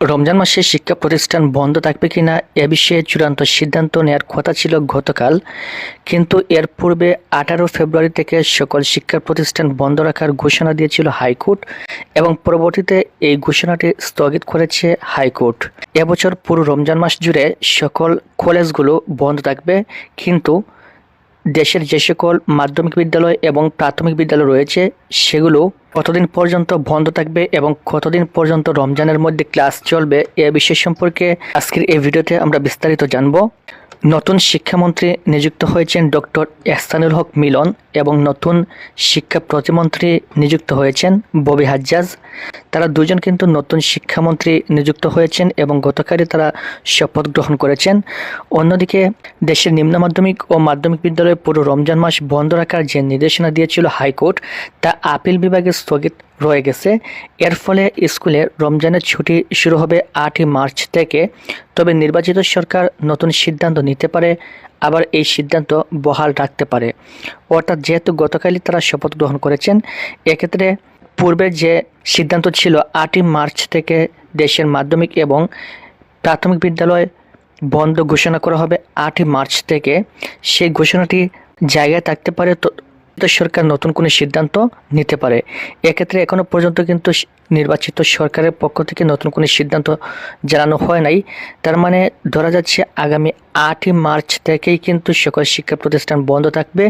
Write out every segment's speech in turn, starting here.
রমজান মাসে শিক্ষা প্রতিষ্ঠান বন্ধ থাকবে কিনা এ বিষয়ে চূড়ান্ত সিদ্ধান্ত নেওয়ার কথা ছিল গতকাল। কিন্তু এর পূর্বে আঠারো ফেব্রুয়ারি থেকে সকল শিক্ষা প্রতিষ্ঠান বন্ধ রাখার ঘোষণা দিয়েছিল হাইকোর্ট এবং পরবর্তীতে এই ঘোষণাটি স্থগিত করেছে হাইকোর্ট। এবছর পুরো রমজান মাস জুড়ে সকল কলেজগুলো বন্ধ থাকবে। কিন্তু দেশের যে সকল মাধ্যমিক বিদ্যালয় এবং প্রাথমিক বিদ্যালয় রয়েছে, সেগুলো কতদিন পর্যন্ত বন্ধ থাকবে এবং কতদিন পর্যন্ত রমজানের মধ্যে ক্লাস চলবে, এ বিষয় সম্পর্কে আজকের এই ভিডিওতে আমরা বিস্তারিত জানব। নতুন শিক্ষামন্ত্রী নিযুক্ত হয়েছেন ডক্টর এহসানুল হক মিলন এবং নতুন শিক্ষা প্রতিমন্ত্রী নিযুক্ত হয়েছেন ববি হাজ্জাজ। তারা দুজন কিন্তু নতুন শিক্ষামন্ত্রী নিযুক্ত হয়েছেন এবং গতকালই তারা শপথ গ্রহণ করেছেন। অন্যদিকে দেশের নিম্ন মাধ্যমিক ও মাধ্যমিক বিদ্যালয়ে পুরো রমজান মাস বন্ধ রাখার যে নির্দেশনা দিয়েছিল হাইকোর্ট, তা আপিল বিভাগে স্থগিত রয়ে গেছে। এর ফলে স্কুলে রমজানের ছুটি শুরু হবে আটই মার্চ থেকে। তবে নির্বাচিত সরকার নতুন সিদ্ধান্ত নিতে পারে, আবার এই সিদ্ধান্ত বহাল রাখতে পারে। অর্থাৎ যেহেতু গতকালই তারা শপথ গ্রহণ করেছেন, এক্ষেত্রে পূর্বের যে সিদ্ধান্ত ছিল আটই মার্চ থেকে দেশের মাধ্যমিক এবং প্রাথমিক বিদ্যালয় বন্ধ ঘোষণা করা হবে আটই মার্চ থেকে, সেই ঘোষণাটি জায়গায় থাকতে পারে সরকার নতুন কোনো সিদ্ধান্ত নিতে পারে। এক্ষেত্রে এখনও পর্যন্ত কিন্তু নির্বাচিত সরকারের পক্ষ থেকে নতুন কোনো সিদ্ধান্ত জানানো হয় নাই। তার মানে ধরা যাচ্ছে আগামী আটই মার্চ থেকেই কিন্তু সকল শিক্ষা প্রতিষ্ঠান বন্ধ থাকবে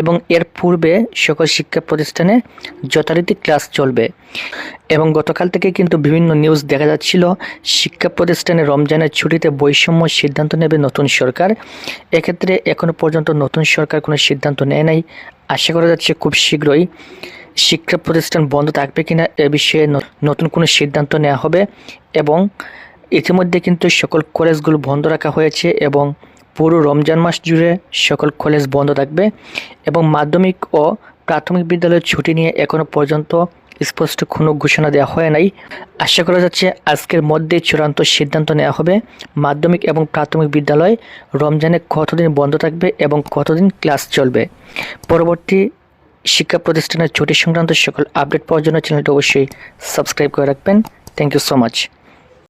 এবং এর পূর্বে সকল শিক্ষা প্রতিষ্ঠানে যথারীতি ক্লাস চলবে। এবং গতকাল থেকে কিন্তু বিভিন্ন নিউজ দেখা যাচ্ছিল, শিক্ষা প্রতিষ্ঠানে রমজানের ছুটিতে বৈষম্য সিদ্ধান্ত নেবে নতুন সরকার। এক্ষেত্রে এখনও পর্যন্ত নতুন সরকার কোনো সিদ্ধান্ত নেয় নাই। আশা করা যাচ্ছে খুব শীঘ্রই শিক্ষা প্রতিষ্ঠান বন্ধ থাকবে কিনা এ বিষয়ে নতুন কোনো সিদ্ধান্ত নেওয়া হবে এবং ইতিমধ্যে কিন্তু সকল কলেজগুলো বন্ধ রাখা হয়েছে এবং পুরো রমজান মাস জুড়ে সকল কলেজ বন্ধ থাকবে এবং মাধ্যমিক ও প্রাথমিক বিদ্যালয়ের ছুটি নিয়ে এখনও পর্যন্ত স্পষ্ট কোনো ঘোষণা দেওয়া হয় নাই। আশা করা যাচ্ছে আজকের মধ্যেই চূড়ান্ত সিদ্ধান্ত নেওয়া হবে। মাধ্যমিক এবং প্রাথমিক বিদ্যালয় রমজানে কতদিন বন্ধ থাকবে এবং কতদিন ক্লাস চলবে? পরবর্তী শিক্ষা প্রতিষ্ঠানের ছুটি সংক্রান্ত সকল আপডেট পাওয়ার জন্য চ্যানেলটি অবশ্যই সাবস্ক্রাইব করে রাখবেন। Thank you so much